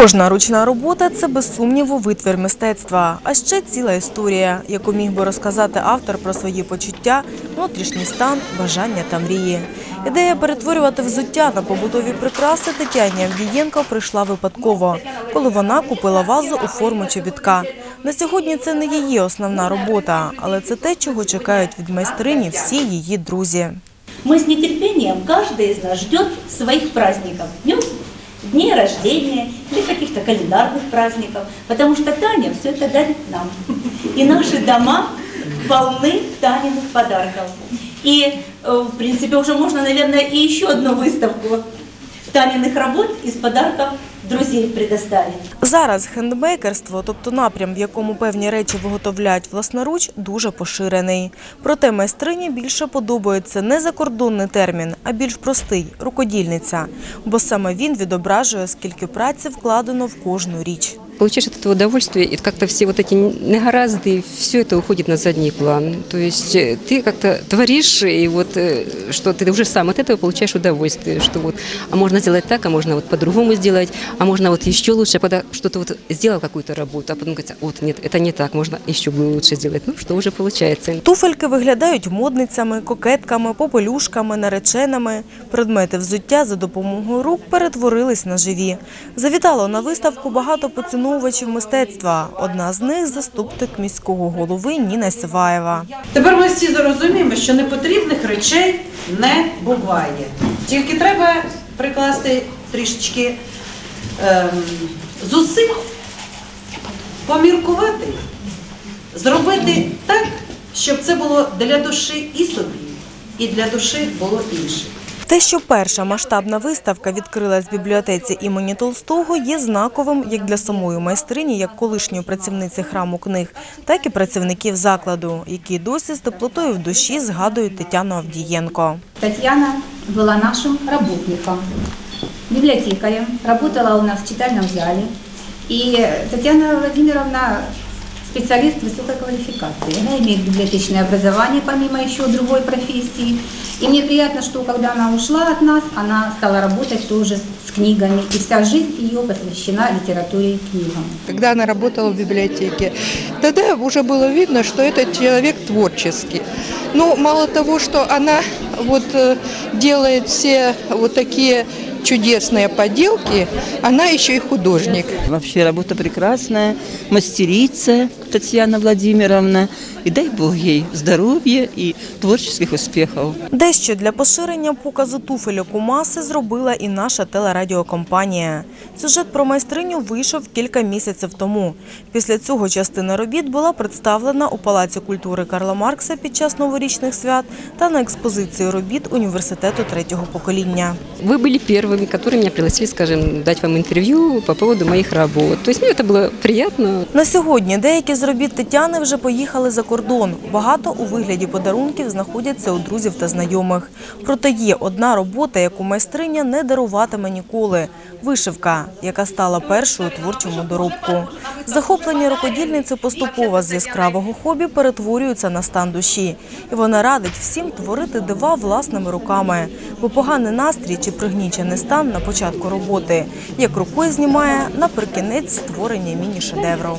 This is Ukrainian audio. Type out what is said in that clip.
Кожна ручна робота це без сумніву витвір мистецтва, а ще ціла історія, яку міг би розказати автор про свої почуття, внутрішній стан, бажання та мрії. Ідея перетворювати взуття на побутові прикраси Тетяні Авдієнко прийшла випадково, коли вона купила вазу у форму чобітка. На сьогодні це не її основна робота, але це те, чого чекають від майстрині всі її друзі. Мы с нетерпением, каждый из нас ждет своих праздников, днем, дней рождения или каких-то календарных праздников, потому что Таня все это дарит нам. И наши дома полны Таниных подарков. И, э, в принципе, уже можно, наверное, и еще одну выставку Таниных работ из подарков друзей предоставить. Зараз хендмейкерство, тобто напрям, в якому певні речі виготовляють власноруч, дуже поширений. Проте майстрині більше подобається не закордонний термін, а більш простий рукодільниця, бо саме він відображує, скільки праці вкладено в кожну річ Получаешь от этого удовольствие, и как-то все вот эти негаразды, все это уходит на задний план. То есть э, ты как-то творишь, и вот э, что ты уже сам от этого получаешь удовольствие, что вот, а можно сделать так, а можно вот по-другому сделать, а можно вот еще лучше, когда что-то вот сделал какую-то работу, а потом говорится, вот нет, это не так, можно еще лучше сделать. Ну, что уже получается. Туфельки виглядають модницями, кокетками, попелюшками, нареченими. Предмети взуття за допомогою рук перетворились на живі. Завітало на виставку багато поціновувачів мистецтва. Одна з них заступник міського голови Ніна Сиваєва. Тепер ми всі зрозуміємо, що непотрібних речей не буває. Тільки треба прикласти трішечки ем, зусиль, поміркувати, зробити так, щоб це було для душі і собі, і для душі було інших. Те, що перша масштабна виставка відкрилась в бібліотеці імені Толстого, є знаковим як для самої майстрині, як колишньої працівниці храму книг, так і працівників закладу, які досі з теплотою в душі згадують Тетяну Авдієнко. Татьяна была нашим работником, библиотекарем, работала у нас в читальном зале. И Татьяна Владимировна специалист высокой квалификации. Она имеет библиотечное образование, помимо еще другой профессии. И мне приятно, что когда она ушла от нас, она стала работать тоже с книгами. И вся жизнь ее посвящена литературе и книгам. когда она работала в библиотеке. Тогда уже было видно, что этот человек творческий. Ну, мало того, что она вот э, делает все вот такие чудесные поделки, она еще и художник. Вообще работа прекрасная, мастерица Татьяна Владимировна. И дай Бог ей здоровья и творческих успехов. Дещо для поширення показу туфельок у маси зробила і наша телерадіокомпанія. Сюжет про майстриню вийшов кілька місяців тому. Після цього частина робіт була представлена у Палаці культури Карла Маркса під час новорічних свят та на експозиції робіт університету третього покоління. Вы были первыми, которые меня пригласили, скажем, дать вам интервью по поводу моих работ. То есть мне это было приятно. На сьогодні деякі з робіт Тетяни вже поїхали за кордон. Багато у вигляді подарунків знаходяться у друзів та знайомих. Проте є одна робота, яку майстриня не даруватиме ніколи – вишивка, яка стала першою у творчому доробку. Захоплення рукодільниці поступово з яскравого хобі перетворюються на стан душі. І вона радить всім творити дива власними руками, бо поганий настрій чи пригнічений стан на початку роботи, як рукою знімає наприкінець створення міні-шедевру.